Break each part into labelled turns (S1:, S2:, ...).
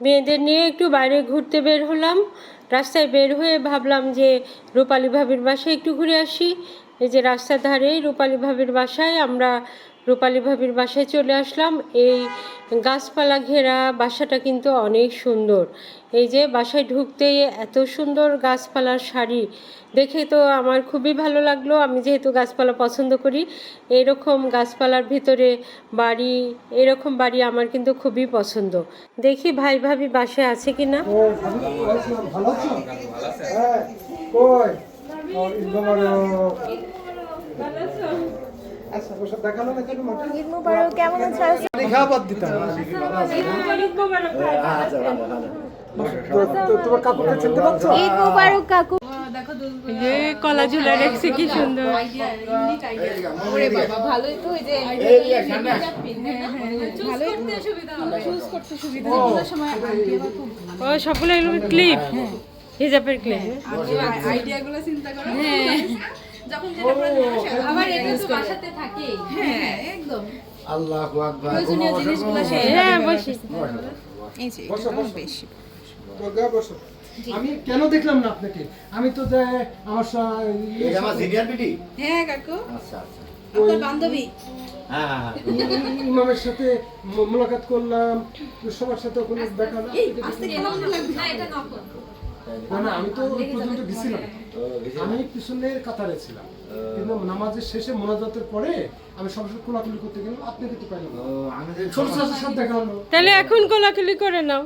S1: মেয়েদের নিয়ে একটু বাইরে ঘুরতে বের হলাম। রাস্তায় বের হয়ে ভাবলাম যে রূপালী ভাবির বাসায় একটু ঘুরে আসি। এই যে রাস্তার ধারে রূপালী ভাবির বাসায় আমরা রূপালী ভাবির বাসায় চলে আসলাম। এই গাছপালা ঘেরা বাসাটা কিন্তু অনেক সুন্দর। এই যে বাসায় ঢুকতেই এত সুন্দর গাছপালার শাড়ি দেখে তো আমার খুবই ভালো লাগল। আমি যেহেতু গাছপালা পছন্দ করি এরকম গাছপালার ভিতরে বাড়ি এরকম বাড়ি আমার কিন্তু খুবই পছন্দ। দেখি ভাই ভাবি বাসায় আছে কি না।
S2: ভালো ভালো আছো? হ্যাঁ ও ঈদ মোবারক আচ্ছা ওসব দেখাল না কেন মাকে
S3: ঈদ মুবারক কেমন আছো?
S2: দেখা দিতাম। তো তো তোমার কাপড়টা চিনতে পারছ?
S3: ঈদ মুবারক কাকু।
S1: যে কলা ঝুলা রেখেছে কি সুন্দর।
S3: ভালোই তো ওই যে
S1: ও সবগুলো ক্লিপ হিজাবের ক্লিপ
S4: আইডিয়াগুলো চিন্তা করো যখন যেটা প্রয়োজন আবার এটা তো বাসাতে থাকেই হ্যাঁ একদম।
S5: আল্লাহু আকবার।
S4: প্রয়োজনীয় জিনিসগুলো
S1: হ্যাঁ বসি।
S4: এই যে
S2: বসো বসো। আমি কেন দেখলাম না আপনাকে? আমি তো যে আমার সা-
S5: আমার সিনিয়র বিটি
S4: হ্যাঁ কাকু।
S5: আচ্ছা আচ্ছা।
S4: আপনার বান্ধবী?
S5: হ্যাঁ হ্যাঁ
S2: ইমামের সাথে মোলাকাত করলাম। সবার সাথে দেখা না
S4: আস্তে কেমন লাগবে। না
S2: না আমি তো ওই পর্যন্ত গেছিলাম। আমি পিছনের কাতারে ছিলাম। কিন্তু নামাজের শেষে মোনাজাতের পরে আমি সবসময় কোলাকুলি করতে গেলাম আপনি কিন্তু পাইলাম না।
S5: যে
S2: ছোট ছোট সাথে দেখা হলো।
S1: তাহলে এখন কোলাকুলি করে নাও।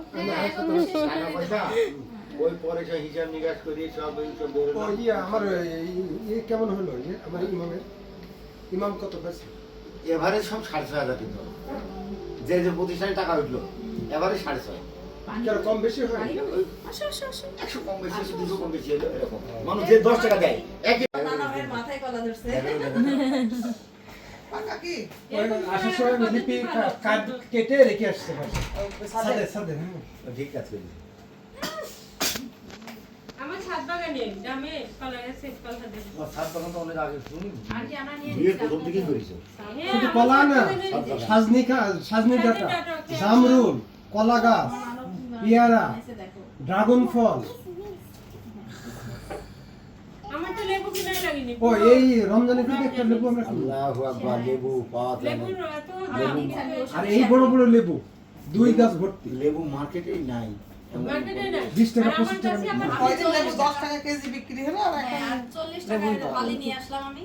S5: ওই পরে সব হিসাব নিকাশ করি সব এই সব বেরোলো।
S2: ও ইয়ে আমার এই- ইয়ে কেমন হলো ইয়ে আমার ইমামের? ইমাম কত বেশি
S5: এভারেজ সব সাড়ে ছয় হাজার কিন্তু। যে যে প্রতিষ্ঠানে টাকা উঠল এবারে সাড়ে ছয়।
S2: কম বেশি হয়?
S5: একশো কম বেশি দুশো কম বেশি হলো এরকম। মানুষ যে দশ টাকা দেয়। একই
S4: মাথায় কলা ধরছে।
S2: আসার সময় লিপি কা- কেটে রেখে আসতে পারে সাদে। সাদে
S5: ঠিক আছে।
S1: আমার ছাদ বাগানে গ্রামে কলা গাছে কলা দেবে
S5: তোমার বাগান তো অনেক আগে শুনি।
S4: আর কি আমরা নিয়ে
S5: বিয়ের প্রথম থেকেই করেছ।
S2: শুধু কলা না সাজনি সাজনি ডাটা জামরুল কলা গাছ। পেয়ারা ড্রাগন ফল। ও এই রমজানের কিন্তু একটা লেবু আমরা
S5: আল্লাহু আকবার লেবু পাওয়া যায়
S2: আর এই বড় বড় লেবু দুই গাছ ভর্তি।
S5: লেবু মার্কেটেই নাই।
S2: বিশ টাকা, পঁচিশ
S6: কেজি বিক্রি হলো আর এখন
S4: হ্যাঁ, আর চল্লিশ টাকা নিয়ে আসলাম আমি।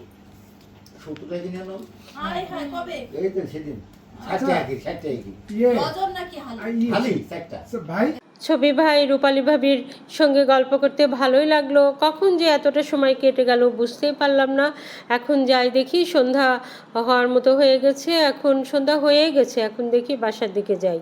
S5: সত্তর টাকা কিনে আনলাম
S4: আরে কবে?
S5: এই তো সেদিন। কি
S2: ইয়ে। ইয়ে- আচ্ছা, ভাই?
S1: ছবি ভাই রূপালী ভাবির সঙ্গে গল্প করতে ভালোই লাগল। কখন যে এতটা সময় কেটে গেল বুঝতেই পারলাম না। এখন যাই দেখি সন্ধ্যা হওয়ার মতো হয়ে গেছে এখন সন্ধ্যা হয়ে গেছে এখন দেখি বাসার দিকে যাই।